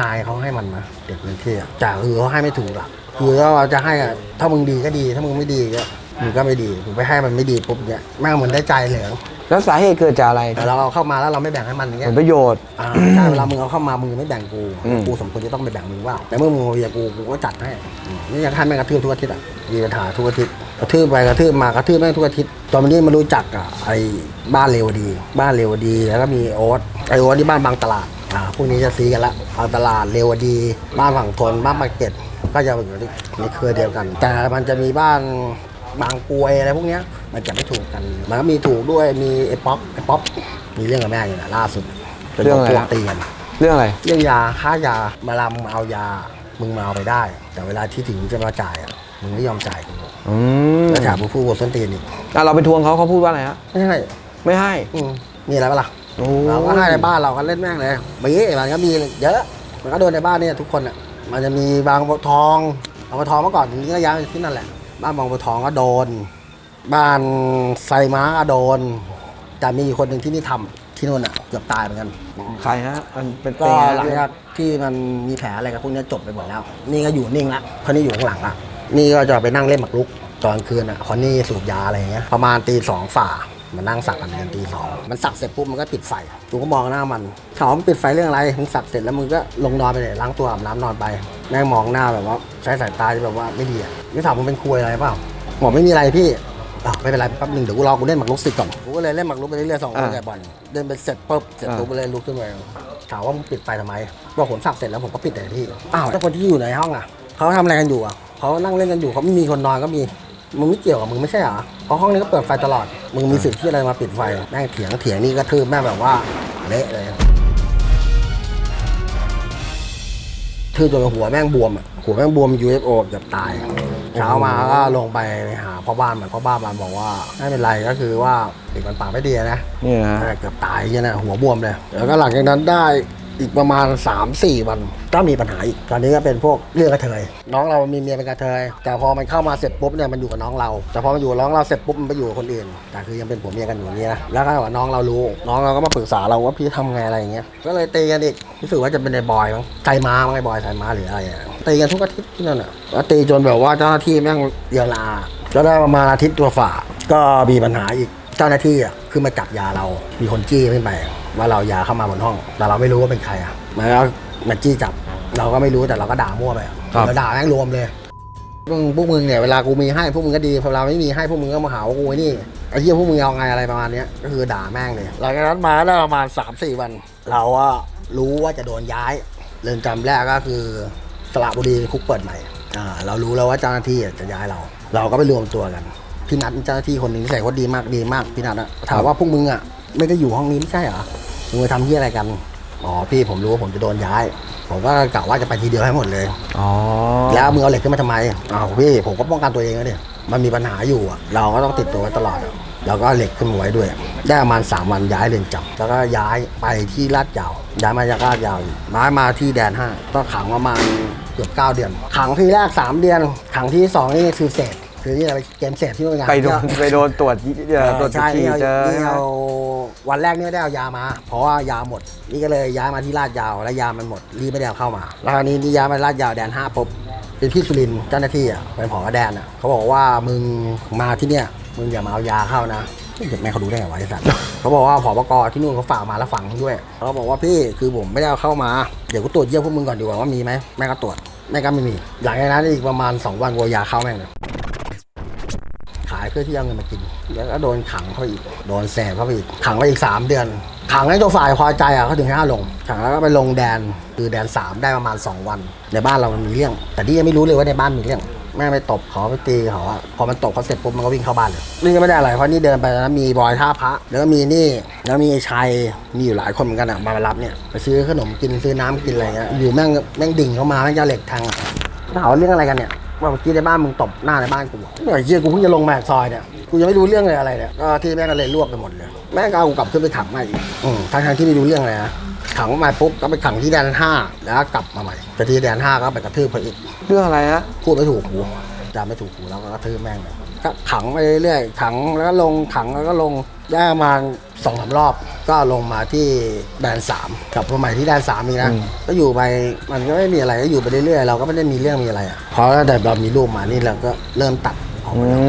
นายเขาให้มันนะเด็กพื้นที่อะแต่คือเขาให้ไม่ถูกหรอกคือเราจะให้อะถ้ามึงดีก็ดี ถ้ามึงไม่ดีก็มึงก็ไม่ดีมึงไปให้มันไม่ดีปุ๊บเนี่ยแม่งเหมือนได้ใจเหลืองแล้วสาเหตุเกิดจากอะไรแต่เราเอาเข้ามาแล้วเราไม่แบ่งให้มันอย่างผเงี้ยลประโยชน์ อ่าใช่เวลามึงเอาเข้ามามึงไม่แบ่งกูอืม กูสมควรจะต้องไปแบ่งมึงว่าแต่เมื่อมึงมาเวียกูกูก็จัดให้อืมนี่ยังให้แม่งกระทืบทุกอาทิตย์อะมีปัญหาทุกอาทิตย์ กระทืบไปกระทืบมากระทืบแม่งทุกอาทิตย์ตอนนี้มารู้จักอะไอ้บ้านเรวดี บ้านเรวดี แล้วก็มีโอ๊ตไอโอ๊ตที่บ้านบางตลาดอ่าพวกนี้จะซีกันละบางตลาดเรวดี บ้านฝั่งทนบ้านปากเกร็ดก็จะอยู่ในเครือเดียวกัน แต่มันจะมีบ้านบางกรวยอะไรพวกเนี้ยมันจะไม่ถูกกัน มันก็มีถูกด้วยมีไอ้ป๊อปไอ้ป๊อปมีเรื่องกับแม่อยู่นะล่าสุดเป็นเรื่องอะไรพวกฮะตีกันเรื่องอะไร เรื่องยาค่ายามาลำเอายา มึงมาเอาไปได้ แต่เวลาที่ถึงจะมาจ่ายอะ มึงไม่ยอมจ่ายกูอืมแล้วถามกูพูดว่าส้นตีนอีกอะเราไปทวงเขาเขาพูดว่าอะไรฮะไม่ใช่ไม่ให้อืมมีอะไรปะล่ะโอ้เราก็ให้ในบ้านเราก็เล่นแม่งเลยบีมันก็มีเยอะ มันก็โดนในบ้านเนี่ยทุกคนอะมันจะมีบางบัวทองบางบัวทองเมื่อก่อนนี้ก็ย้ายไปที่นั่นแหละ บ้านบางบัวทองก็โดน บ้านไซม้าก็โดนแต่มีคนหนึ่งที่นี่ทำที่นู่นอะเกือบตายเหมือนกันใครฮะมันเป็นก็เป็นไงหลังจากที่มันมีแผลอะไรกับพวกนี้จบไปหมดแล้ว นี่ก็อยู่นิ่งละคนนี้อยู่ข้างหลังอะ นี่ก็จะไปนั่งเล่นหมากรุกตอนคืนอะคนนี้สูบยาอะไรเงี้ยประมาณตีสองฝ่ามันนั่งสักกันกันตีสองมันสักเสร็จปุ๊บมันก็ปิดไฟกูก็มองหน้ามันถามว่ามันปิดไฟเรื่องอะไรมึงสักเสร็จแล้วมึงก็ลงนอนไปเลยล้างตัวอาบน้ำนอนไปแม่งมองหน้าแบบว่าใช้สายตาที่แบบว่าไม่ดีอะนี่ถามมึงเป็นคุยอะไรเปล่าบอกไม่มีอะไรพี่อะไม่เป็นไรแป๊บหนึงเดี๋ยวกูรอกูเล่นหมากรุกสิก่อนกูก็เลยเล่นหมากรุกไปเรื่อยๆสองคนกับบอลเดินไปเสร็จปุ๊บเสร็จปุ๊บก็เลยลุกขึ้นไปถามว่ามึงปิดไฟทำไมบอกผมสักเสร็จแล้วผมก็ปิดแต่พี่อ้าวแล้วคนที่อยู่ในห้องอะเขาทำอะไรกันอยู่อะ เขานั่งเล่นกันอยู่เขาไม่มีคนนอนก็มีมึงไม่เกี่ยวกับมึงไม่ใช่เหรอเพราะห้องนี้ก็เปิดไฟตลอด มึงมีสิทธิ์ที่อะไรมาปิดไฟแม่งเถียงเถียงนี่ก็ทืบแม่งแบบว่าเละเลยทืบจนหัวแม่งบวมอะหัวแม่งบวม UFO เกือบตายเช้ามาก็ลงไปหาพ่อบ้านมันพ่อบ้านมันบอกว่าไม่เป็นไรก็คือว่าเด็กมันปากไม่ดีนะนี่นะฮะเออเกือบตายเนี่ยนะหัวบวมเลยแล้วก็หลังจากนั้นได้ อีกประมาณ 3-4 วันก็มีปัญหาอีกตอนนี้ก็เป็นพวกเรื่องกระเทย น้องเรามีเมียเป็นกระเทย แต่พอมันเข้ามาเสร็จปุ๊บเนี่ยมันอยู่กับน้องเรา แต่พอมันอยู่กับน้องเราเสร็จปุ๊บมันไปอยู่กับคนอื่นแต่คือยังเป็นผัวเมียกันอยู่อย่างนี้นะแล้วก็ว่าน้องเรารู้ น้องเราก็มาปรึกษาเราว่าพี่ทำไงอะไรอย่างเงี้ยก็เลยตีกันอีกรู้สึกว่าจะเป็นไอ้บอยมั้งไทยม้ามั้งไอ้บอยไทยม้าหรืออะไรอะตีกันทุกอาทิตย์ที่นั่นอะแล้วตีจนแบบว่าเจ้าหน้าที่แม่งเดียลาก็ได้ประมาณอาทิตย์ตัวฝ่าก็มีปัญหาอีกเจ้าหน้าที่อะคือมาจับยาเรา มีคนจี้ขึ้นไป ว่าเรายาเข้ามาบนห้อง แต่เราไม่รู้ว่าเป็นใครอะมาแล้วมาจี้จับ เราก็ไม่รู้แต่เราก็ด่ามั่วไปอะครับ เราด่าแม่งรวมเลยพวกมึงพวกมึงเนี่ยเวลากูมีให้พวกมึงก็ดีพอเราไม่มีให้พวกมึงก็มาหาว่ากูไอ้นี่ไอ้เหี้ยพวกมึงเอาไงอะไรประมาณเนี้ยก็คือด่าแม่งเลยหลังจากนั้นมาได้ประมาณ3าสี่วัน เราอะรู้ว่าจะโดนย้าย เรือนจำแรกก็คือสระบุรีคุกเปิดใหม่อ่าเรารู้แล้วว่าเจ้าหน้าที่จะย้ายเรา เราก็ไปรวมตัวกันพี่นัทเป็นเจ้าหน้าที่คนหนึ่งที่ใส่เขาดีมากดีมากพี่นัทอะถามว่าพวกมึงอะไม่ได้อยู่ห้องนี้ไม่ใช่เหรอ มึงไปทำที่อะไรกัน อ๋อพี่ผมรู้ว่าผมจะโดนย้าย ผมก็กะว่าจะไปทีเดียวให้หมดเลย อ๋อแล้วมึงเอาเหล็กขึ้นมาทำไมอ้าวพี่ผมก็ป้องกันตัวเองแล้วเนี่ยมันมีปัญหาอยู่อะเราก็ต้องติดตัวไว้ตลอดอะเราก็เอาเหล็กขึ้นมาไว้ด้วย ได้ประมาณสามวันย้ายเรือนจำแล้วก็ย้ายไปที่ลาดยาวย้ายมาจากลาดยาวอีกย้ายมาที่แดนห้าก็ขังประมาณเกือบเก้าเดือน ขังที่แรกสามเดือน ขังที่สองนี่คือเศษ คือนี่อะไรเกมเศษที่โรงงานไปโดนไปโดนตรวจเอ่อตรวจใช่ฉี่นี่เอาเจอนี่เอาวันแรกนี่ไม่ได้เอายามา เพราะว่ายาหมด นี่ก็เลยย้ายมาที่ลาดยาวแล้วยามันหมดรีบไม่ได้เอาเข้ามา แล้วคราวนี้นี่ย้ายมาลาดยาวแดนห้าปุ๊บเป็นพี่สุรินทร์เจ้าหน้าที่อะเป็นผอแดนอะเขาบอกว่ามึงมาที่เนี่ยมึงอย่ามาเอายาเข้านะเด็กแม่เขาดูได้ไงวะไอ้สัตว์ เขาบอกว่าผอบกที่นู่นเขาฝากมาแล้วฝังด้วยเขาบอกว่าพี่คือผมไม่ได้เอาเข้ามาเดี๋ยวกูตรวจเยี่ยวพวกมึงก่อนดีกว่าว่ามีไหมแม่ก็ตรวจแม่ก็ไม่มี หลังจากนั้นอีกประมาณสองวันกูเอายาเข้าแม่งเลยขาย เพื่อที่จะเอาเงินมากิน แล้วก็โดนขังเขาอีก โดนแสบเขาอีก ขังไปอีก 3 เดือน ขังให้ตัวฝ่ายพอใจอะเขาถึงให้าลง ขังแล้วก็ไปลงแดน คือแดน 3 ได้ประมาณ 2 วัน ในบ้านเรามันมีเรื่อง แต่ที่ยังไม่รู้เลยว่าในบ้านมีเรื่อง แม่ไปตบเขาไปตีเขาอะพอมันตบเขาเสร็จปุ๊บมันก็วิ่งเข้าบ้านเลยนี่ก็ไม่ได้อะไรเพราะนี่เดินไปแล้วมีบอยท่าพระแล้วก็มีนี่แล้วมีไอ้ชัยมีอยู่หลายคนเหมือนกันอะมารับเนี่ยไปซื้อขนมกินซื้อน้ำกินอะไรเงี้ยอยู่แม่งแม่งดิ่งเข้ามาแม่งจะเอาเหล็กแทงอะถามว่าเรื่องอะไรกันเนี่ย ว่าเมื่อกี้ในบ้านมึงตบหน้าในบ้านกูอะเมื่อกี้กูเพิ่งจะลงมาจากซอยเนี่ยกูยังไม่รู้เรื่องเลยอะไรเนี่ยก็ที่แม่งก็เลยรวบไปหมดเลยแม่งก็เอากูกลับขึ้นไปขังใหม่อีกอืมทั้งทที่ไม่รู้เรื่องเลยนะขังมาปุ๊บก็ไปขังที่แดนห้าแล้วก็กลับมาใหม่แต่ที่แดนห้าก็ไปกระทืบเขาอีก เรื่องอะไรฮะพูดไม่ถูกกูจำไม่ถูกหูแล้วก็กระทืบแม่งเลย ก็ขังไปเรื่อยๆขังแล้วก็ลงขังแล้วก็ลงได้ประมาณสองสามรอบ ก็ลงมาที่แดนสามกลับมาใหม่ที่แดนสามอีกนะอืมก็อยู่ไปมันก็ไม่มีอะไรก็อยู่ไปเรื่อยๆเราก็ไม่ได้มีเรื่องมีอะไรอะพอตั้งแต่เรามีลูกมานี่เราก็เริ่มตัดออกอืมาแล้ว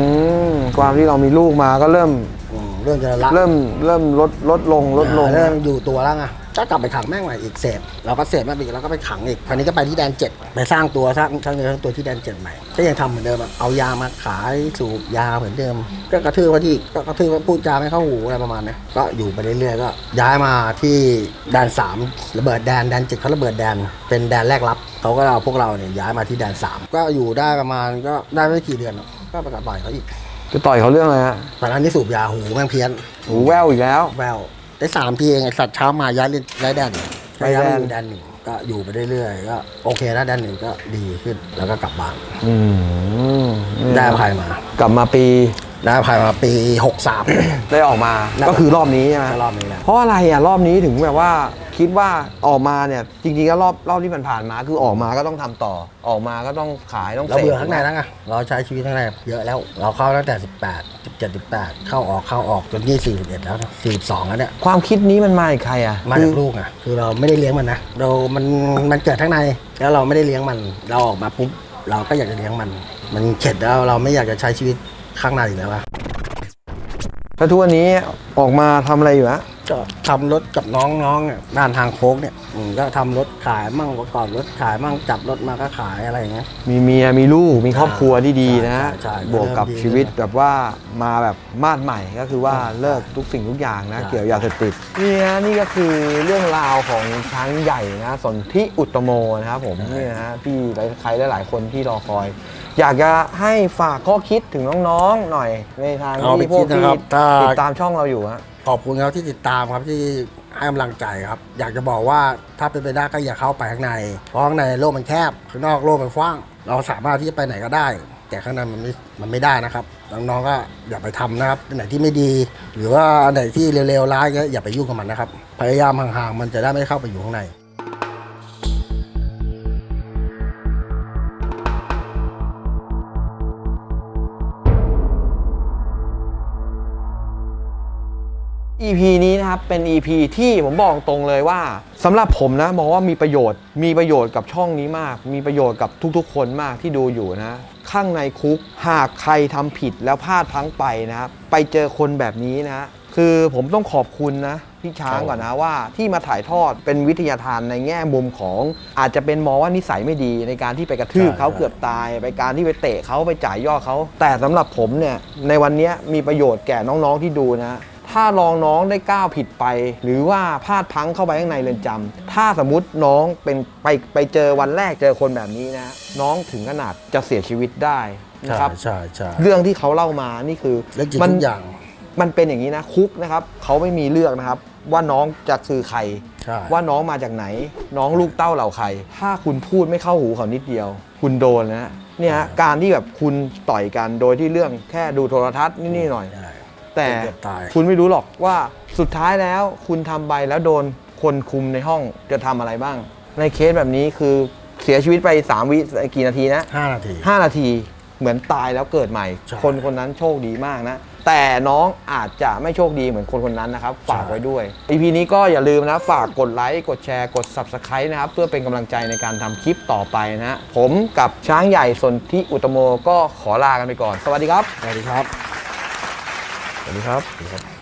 มความที่เรามีลูกมาก็เริ่มอืมเริ่มจะละเริ่มเริ่มลดลดลงลดลง เริ่มอยู่ตัวแล้วไง ก็กลับไปขังแม่งใหม่อีกเสพเราก็เสพแม่งอีกแล้วก็ไปขังอีกคราวนี้ก็ไปที่แดนเจ็ดไปสร้างตัวสร้างสร้างเนื้อสร้างตัวที่แดนเจ็ดใหม่ก็ยังทำเหมือนเดิมอะเอายามาขายสูบยาเหมือนเดิม ก็กระทืบว่าที่ก็กระทืบว่าพูดจาไม่เข้าหูอะไรประมาณเนี้ยก็อยู่ไปเรื่อยๆก็ ย้ายมาที่แดนสามระเบิดแดนแดนเจ็ดเขาระเบิดแดน เป็นแดนแรกรับเขาก็เอาพวกเราเนี่ยย้ายมาที่แดนสามก็อยู่ได้ประมาณก็ได้ไม่กี่เดือนหรอกก็ไปกับต่อยเขาอีกจะต่อยเขาเรื่องอะไรฮะตอนนั้นที่สูบยาหูแม่งเพี้ยนหูแววอีกแล้ว แวว ได้สามทีเองไอสัตว์เช้ามาย้ายเล่นย้ายแดนย้ายแดนย้ายมาอยู่แดนหนึ่งก็อยู่ไปเรื่อยๆก็โอเคนะแดนหนึ่งก็ดีขึ้นแล้วก็กลับบ้านอืมได้อภัยมา กลับมาปีได้อภัยมาปีหกสาม ได้ออกมาแล้วก็คือรอบนี้ใช่ไหมรอบนี้แหละเพราะอะไรอะรอบนี้ถึงแบบว่า คิดว่าออกมาเนี่ยจริงๆก็รอบรอบที่มันผ่านมา คือออกมาก็ต้องทำต่อ ออกมาก็ต้องขายต้องเราสพเบื่อข้างในแล้วไงเราใช้ชีวิตข้างในเยอะแล้ว เราเข้าตั้งแต่ 18 17 18 เข้าออกเข้าออกจนนี่41แล้วนะ42แล้วเนี่ยความคิดนี้มันมาจากใครอะมาคืจากอลูกอะคือเราไม่ได้เลี้ยงมันนะเรามันมันเกิดข้างในแล้วเราไม่ได้เลี้ยงมันเราออกมาปุ๊บเราก็อยากจะเลี้ยงมัน มันเข็ดแล้วเราไม่อยากจะใช้ชีวิตข้างในอีกแล้วอะแล้วทุกวันนี้ออกมาทำอะไรอยู่ฮะ ก็ทำรถกับน้องๆเนี่ยด้านทางโค้งเนี่ยอืมก็ทำรถขายมั่งประกอบรถขายมั่งจับรถมาก็ขายอะไรอย่างเงี้ย มีเมียมีลูกมีครอบครัวที่ดีนะใช่ใช่ใช่บวกกับเริ่มดีชีวิตแบบว่ามาแบบมาดใหม่ก็คือว่าเลิกทุกสิ่งทุกอย่างนะ ใช่ เกี่ยวยาเสพติดนี่นะนี่ก็คือเรื่องราวของช้างใหญ่นะสนธิอุตตโมนะครับผมนี่นะฮะที่ใครหลายๆคนที่รอคอย อยากจะให้ฝากข้อคิดถึงน้องๆหน่อยในทางเอาไปที่พวกคิดที่นะครับถ้า ติดตามช่องเราอยู่ฮะ ขอบคุณครับที่ติดตามครับที่ให้กำลังใจครับ อยากจะบอกว่าถ้าเป็นไปได้ก็อย่าเข้าไปข้างใน เพราะข้างในโลกมันแคบข้างนอกโลกมันกว้าง เราสามารถที่จะไปไหนก็ได้ แต่ข้างในมันไม่มันไม่ได้นะครับน้องๆก็อย่าไปทำนะครับอันไหนที่ไม่ดี หรือว่าอันไหนที่เร็วๆร้ายก็อย่าไปยุ่งกับมันนะครับ พยายามห่างๆมันจะได้ไม่เข้าไปอยู่ข้างใน EP นี้นะครับเป็น EP ที่ผมบอกตรงเลยว่าสำหรับผมนะมองว่ามีประโยชน์ มีประโยชน์กับช่องนี้มาก มีประโยชน์กับทุกๆ คนมากที่ดูอยู่นะ ข้างในคุกหากใครทำผิดแล้วพลาดพลั้งไปนะครับไปเจอคนแบบนี้นะ คือผมต้องขอบคุณนะพี่ช้างก่อนนะว่าที่มาถ่ายทอดเป็นวิทยาทานในแง่มุมของอาจจะเป็นมองว่านิสัยไม่ดีในการที่ไปกระทืบใช่เขาใช่เกือบตาย ไปการที่ไปเตะเขาไปจ่ายย่อเขาแต่สำหรับผมเนี่ยในวันเนี้ยมีประโยชน์แก่น้องๆที่ดูนะ ถ้าลองน้องได้ก้าวผิดไป หรือว่าพลาดพลั้งเข้าไปข้างในเรือนจำถ้าสมมติน้องเป็นไปไปเจอวันแรกเจอคนแบบนี้นะ น้องถึงขนาดจะเสียชีวิตได้นะครับใช่ใช่เรื่องที่เขาเล่ามานี่คือเรื่องจริงมัทุกอย่างมันเป็นอย่างนี้นะคุกนะครับเขาไม่มีเลือกนะครับ ว่าน้องจะคือใครใช่ว่าน้องมาจากไหน น้องลูกเต้าเหล่าใคร ถ้าคุณพูดไม่เข้าหูเขานิดเดียว คุณโดนนะเนี่ยฮะการที่แบบคุณต่อยกันโดยที่เรื่องแค่ดูโทรทัศน์นี่ๆหน่อยใช่ แต่เกือบตายคุณไม่รู้หรอกว่าสุดท้ายแล้วคุณทำไปแล้วโดนคนคุมในห้องจะทำอะไรบ้าง ในเคสแบบนี้คือเสียชีวิตไป3วิกี่นาทีนะห้านาที5นาทีเหมือนตายแล้วเกิดใหม่ใช่คนคนนั้นโชคดีมากนะ แต่น้องอาจจะไม่โชคดีเหมือนคนคนนั้นนะครับ ฝากไว้ด้วย EP นี้ก็อย่าลืมนะ ฝากกดไลค์ กดแชร์ กด Subscribe นะครับ เพื่อเป็นกำลังใจในการทำคลิปต่อไปนะฮะผมกับช้างใหญ่สนที่อุตโมก็ขอลากันไปก่อน สวัสดีครับ สวัสดีครับ สวัสดีครับ